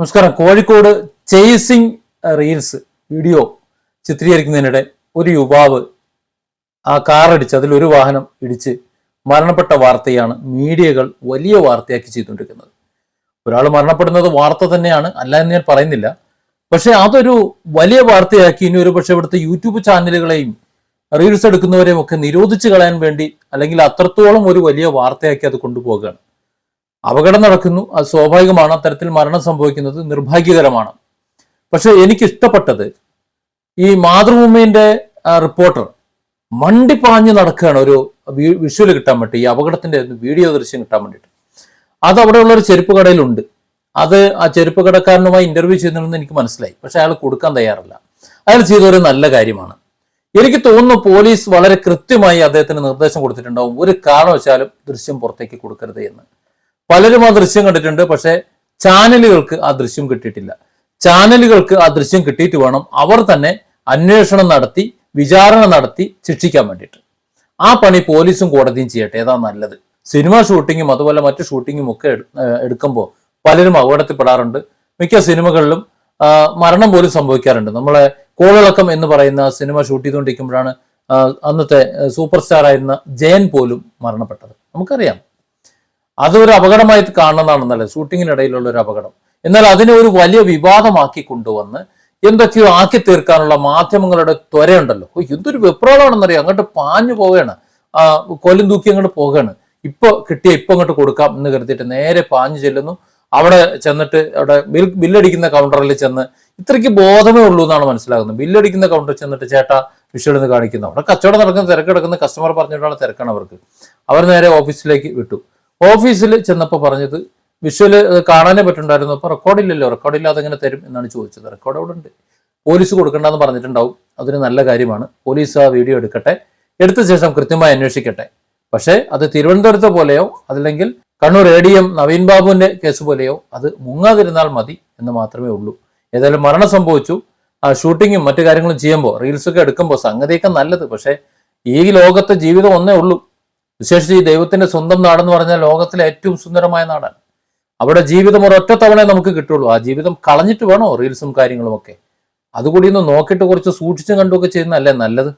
നമസ്കാരം. Kozhikode chasing reels video ചിത്രീകരിക്കുന്നതിനിടെ ഒരു യുവാവ് ആ കാറടിച്ച് അതിൽ ഒരു വാഹനം ഇടിച്ച് മരണപ്പെട്ട വാർത്തയാണ് മീഡിയകൾ വലിയ വാർത്തയാക്കി ചെയ്തുകൊണ്ടിരിക്കുന്നത്. ഒരാൾ മരണപ്പെടുന്നത് വാർത്ത തന്നെയാണ് അല്ല എന്ന് ഞാൻ പറയുന്നില്ല. പക്ഷെ അതൊരു വലിയ വാർത്തയാക്കി ഇനി ഒരു പക്ഷെ ഇവിടുത്തെ യൂട്യൂബ് ചാനലുകളെയും റീൽസ് എടുക്കുന്നവരെയും ഒക്കെ നിരോധിച്ചു കളയാൻ വേണ്ടി അല്ലെങ്കിൽ അത്രത്തോളം ഒരു വലിയ വാർത്തയാക്കി അത് കൊണ്ടുപോകുകയാണ് അപകടം നടക്കുന്നു. അത് സ്വാഭാവികമാണ്. അത്തരത്തിൽ മരണം സംഭവിക്കുന്നത് നിർഭാഗ്യകരമാണ്. പക്ഷെ എനിക്ക് ഇഷ്ടപ്പെട്ടത് ഈ മാതൃഭൂമിന്റെ റിപ്പോർട്ടർ മണ്ടിപ്പാഞ്ഞ് നടക്കുകയാണ്. ഒരു വിഷ്വൽ കിട്ടാൻ വേണ്ടി ഈ അപകടത്തിന്റെ വീഡിയോ ദൃശ്യം കിട്ടാൻ വേണ്ടിയിട്ട്. അത് അവിടെയുള്ള ഒരു ചെരുപ്പ് കടയിലുണ്ട്. അത് ആ ചെരുപ്പ് കടക്കാരനുമായി ഇന്റർവ്യൂ ചെയ്യുന്നുണ്ടെന്ന് എനിക്ക് മനസ്സിലായി. പക്ഷെ അയാൾ കൊടുക്കാൻ തയ്യാറല്ല. അയാൾ ചെയ്ത ഒരു നല്ല കാര്യമാണ്. എനിക്ക് തോന്നുന്നു പോലീസ് വളരെ കൃത്യമായി അദ്ദേഹത്തിന് നിർദ്ദേശം കൊടുത്തിട്ടുണ്ടാവും. ഒരു കാരണവശാലും ദൃശ്യം പുറത്തേക്ക് കൊടുക്കരുത് എന്ന്. പലരും ആ ദൃശ്യം കണ്ടിട്ടുണ്ട് പക്ഷെ ചാനലുകൾക്ക് ആ ദൃശ്യം കിട്ടിയിട്ടില്ല. ചാനലുകൾക്ക് ആ ദൃശ്യം കിട്ടിയിട്ട് വേണം അവർ തന്നെ അന്വേഷണം നടത്തി വിചാരണ നടത്തി ശിക്ഷിക്കാൻ വേണ്ടിയിട്ട്. ആ പണി പോലീസും കോടതിയും ചെയ്യട്ടെ ഏതാ നല്ലത്. സിനിമ ഷൂട്ടിങ്ങും അതുപോലെ മറ്റു ഷൂട്ടിങ്ങും ഒക്കെ എടുക്കുമ്പോൾ പലരും അപകടത്തിൽപ്പെടാറുണ്ട്. മിക്ക സിനിമകളിലും മരണം പോലും സംഭവിക്കാറുണ്ട്. നമ്മളെ കോളിളക്കം എന്ന് പറയുന്ന സിനിമ ഷൂട്ട് ചെയ്തുകൊണ്ടിരിക്കുമ്പോഴാണ് അന്നത്തെ സൂപ്പർ സ്റ്റാർ ആയിരുന്ന ജയൻ പോലും മരണപ്പെട്ടത്. നമുക്കറിയാം. അതൊരു അപകടമായിട്ട് കാണുന്നതാണെന്നല്ല? ഷൂട്ടിങ്ങിനിടയിലുള്ള ഒരു അപകടം. എന്നാൽ അതിനെ ഒരു വലിയ വിവാദമാക്കി കൊണ്ടുവന്ന് എന്തൊക്കെയോ ആക്കി തീർക്കാനുള്ള മാധ്യമങ്ങളുടെ ത്വരയുണ്ടല്ലോ. എന്തൊരു വെപ്രാളാണെന്നറിയാം. അങ്ങോട്ട് പാഞ്ഞു പോവുകയാണ്. ആ കൊല്ലും തൂക്കി അങ്ങോട്ട് പോവുകയാണ്. ഇപ്പൊ കിട്ടിയ ഇപ്പൊ അങ്ങോട്ട് കൊടുക്കാം എന്ന് കരുതിയിട്ട് നേരെ പാഞ്ഞു ചെല്ലുന്നു. അവിടെ ചെന്നിട്ട് അവിടെ ബിൽ ബില്ലടിക്കുന്ന കൗണ്ടറിൽ ചെന്ന് ഇത്രയ്ക്ക് ബോധമേ ഉള്ളൂ എന്നാണ് മനസ്സിലാകുന്നത്. ബില്ലടിക്കുന്ന കൗണ്ടറിൽ ചെന്നിട്ട് ചേട്ടാ വിഷ്വൽ എന്ന് കാണിക്കുന്നു. അവിടെ കച്ചവടം നടക്കുന്ന തിരക്കെടുക്കുന്ന കസ്റ്റമർ പറഞ്ഞിട്ടുള്ള തിരക്കാണ് അവർക്ക്. അവർ നേരെ ഓഫീസിലേക്ക് വിട്ടു. ഓഫീസിൽ ചെന്നപ്പോൾ പറഞ്ഞത് വിഷ്വൽ കാണാനേ പറ്റുണ്ടായിരുന്നു. അപ്പോൾ റെക്കോർഡില്ലല്ലോ റെക്കോർഡില്ലാതെ എങ്ങനെ തരും? എന്നാണ് ചോദിച്ചത്. റെക്കോർഡ് അവിടെ ഉണ്ട്. പോലീസ് കൊടുക്കണ്ടെന്ന് പറഞ്ഞിട്ടുണ്ടാവും. അതൊരു നല്ല കാര്യമാണ്. പോലീസ് ആ വീഡിയോ എടുക്കട്ടെ. എടുത്ത ശേഷം കൃത്യമായി അന്വേഷിക്കട്ടെ. പക്ഷേ അത് തിരുവനന്തപുരത്തെ പോലെയോ അതല്ലെങ്കിൽ Kannur A D M Naveen ബാബുവിന്റെ കേസ് പോലെയോ അത് മുങ്ങാതിരുന്നാൽ മതി എന്ന് മാത്രമേ ഉള്ളൂ. ഏതായാലും മരണം സംഭവിച്ചു. ആ ഷൂട്ടിങ്ങും മറ്റു കാര്യങ്ങളും ചെയ്യുമ്പോൾ റീൽസൊക്കെ എടുക്കുമ്പോൾ സംഗതിയൊക്കെ നല്ലത്. പക്ഷേ ഈ ലോകത്തെ ജീവിതം ഒന്നേ ഉള്ളൂ. വിശേഷിച്ച് ഈ ദൈവത്തിന്റെ സ്വന്തം നാടെന്ന് പറഞ്ഞാൽ ലോകത്തിലെ ഏറ്റവും സുന്ദരമായ നാടാണ്. അവിടെ ജീവിതം ഒരൊറ്റ തവണ നമുക്ക് കിട്ടുള്ളൂ. ആ ജീവിതം കളഞ്ഞിട്ട് വേണോ? റീൽസും കാര്യങ്ങളും ഒക്കെ. അതുകൂടി ഒന്ന് നോക്കിയിട്ട് കുറച്ച് സൂക്ഷിച്ചും കണ്ടുമൊക്കെ ചെയ്യുന്നതല്ലേ നല്ലത്?